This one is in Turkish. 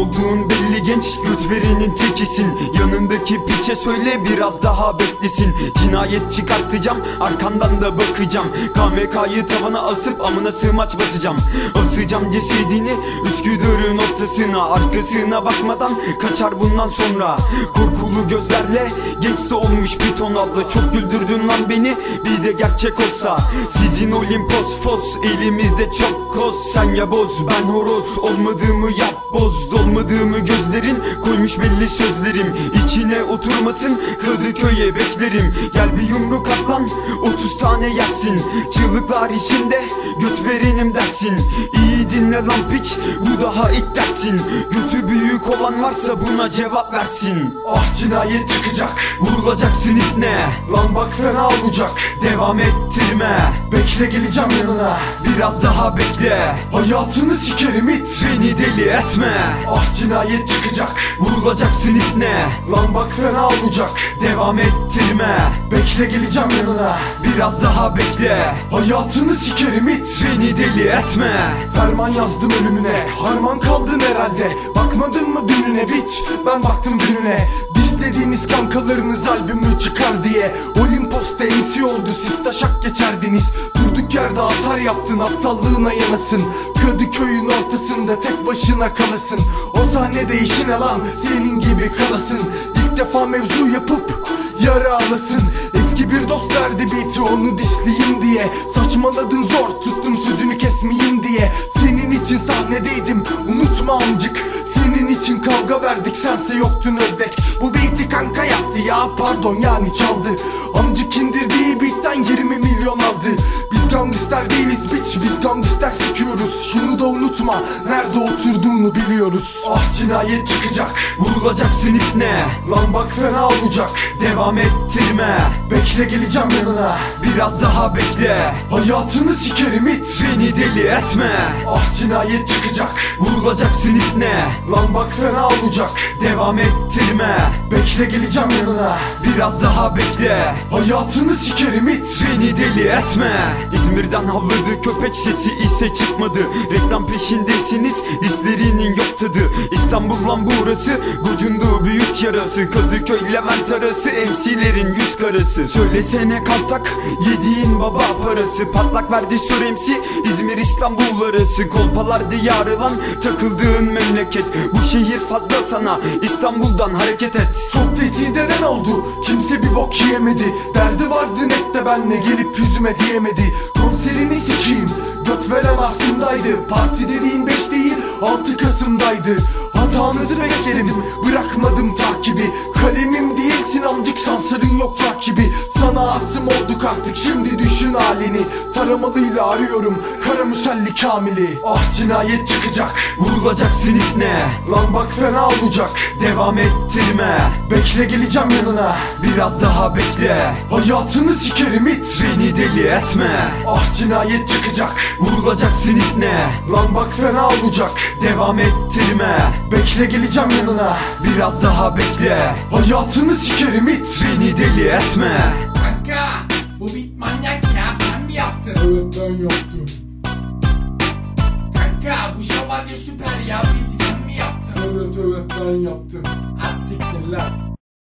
olduğun belli genç Göt verenin tekisin. Yanındaki piçe söyle biraz daha beklesin. Cinayet çıkartacağım arkandan da bakacağım. KMK'yı tavana asıp amına sığmaç basacağım. Asacağım cesedini Üsküdar'ın ortasına Arkasına bakmadan kaçar bundan sonra. Korkulu gözlerle gangsta olmuş bir ton abla. Çok güldürdün lan beni bir de gerçek olsa. Sizin Olimpos fos elimizde çok koz. Sen ya boz ben horoz. Olmadığımı yap boz Dolmadığımı gözlerin koymuş belli sözlerim. İçine oturmasın Kadıköy'e beklerim. Gel bir yumruk at lan 30 tane yersin. Çığlıklar içinde göt verenim dersin. İyi dinle lan piç bu daha ilk dersin. Götü büyük olan varsa buna cevap versin. Ah cinayet çıkacak. Vurulacaksın ipne. Lan bak fena olacak. Devam ettirme. Bekle geleceğim yanına Biraz daha bekle. Hayatını sikerim it Beni deli etme. Ah cinayet çıkacak. Vurulacaksın ipne Lan bak fena olacak. Devam ettirme. Bekle geleceğim yanına. Biraz daha bekle. Hayatını sikerim it Beni deli etme. Ferman yazdım ölümüne. Harman kaldın herhalde. Bakmadın mı dününe biç? Ben baktım dününe Dislediğiniz kankalarınız albümü çıkar diye Olimpos'ta MC oldu siz taşak geçerdiniz. Durduk yerde atar yaptın aptallığına yanasın. Kadıköy'ün ortasında tek başına kalasın. O sahnede işine lan senin gibi kalasın. İlk defa mevzu yapıp yara alasın. Eski bir dost verdi beat'i onu disleyeyim diye. Saçmaladın zor tuttum sözünü kesmeyeyim diye. Senin için sahnedeydim unutma amcık. Senin için kavga verdik sense yoktun ördek ya pardon yani çaldı. Amcık indirdiği beat'ten 20 milyon aldı. Biz gangster değiliz bitch biz gangster sikiyoruz Şunu da unutma. Nerede oturduğunu biliyoruz. Ah cinayet çıkacak. Vurulacaksın ipne Lan bak fena olacak. Devam ettirme. Bekle geleceğim yanına. Biraz daha bekle. Hayatını sikerim it. Beni deli etme. Ah cinayet çıkacak. Vurulacaksın ipne Lan bak fena olacak. Devam ettirme. Bekle geleceğim yanına. Biraz daha bekle. Hayatını sikerim it. Beni deli etme. İzmir'den havladı köpek sesi ise çıkmadı. Reklam peşindesiniz dislerinin yok tadı. İstanbul lan burası Gocunduğu büyük yarası. Kadıköy Levent arası MC'lerin yüz karası. Söylesene kaltak yediğin baba parası. Patlak verdi sür MC İzmir İstanbul arası. Kolpalar diyarı lan takıldığın memleket. Bu şehir fazla sana İstanbul'dan hareket et. Çok tehdit eden oldu. Kimse bok yiyemedi Derdi vardı net de benle gelip yüzüme diyemedi. Konserini sikeyim Göt veren aslındaydı. Parti dediğin 5 değil 6 Kasım'daydı. Hatanızı bekledim Bırakmadım takibi. Kalemim değilsin amcık sansarın yok rakibi. Sana asım olduk artık şimdi düşün halini. Taramalıyla arıyorum Kara müselli kamili. Ah cinayet çıkacak. Vurulacaksın ipne Lan bak fena olacak. Devam ettirme. Bekle geleceğim yanına. Biraz daha bekle. Hayatını sikerim it. Beni deli etme. Ah cinayet çıkacak. Vurulacaksın ipne Lan bak fena olacak. Devam ettirme. Bekle geleceğim yanına. Biraz daha bekle. Hayatını sikerim it. Beni deli etme bu bit manyak ya sen mi yaptın? Evet ben yaptım Kanka bu şövalye süper ya biti sen mi yaptın? Evet evet ben yaptım Az siktir lan.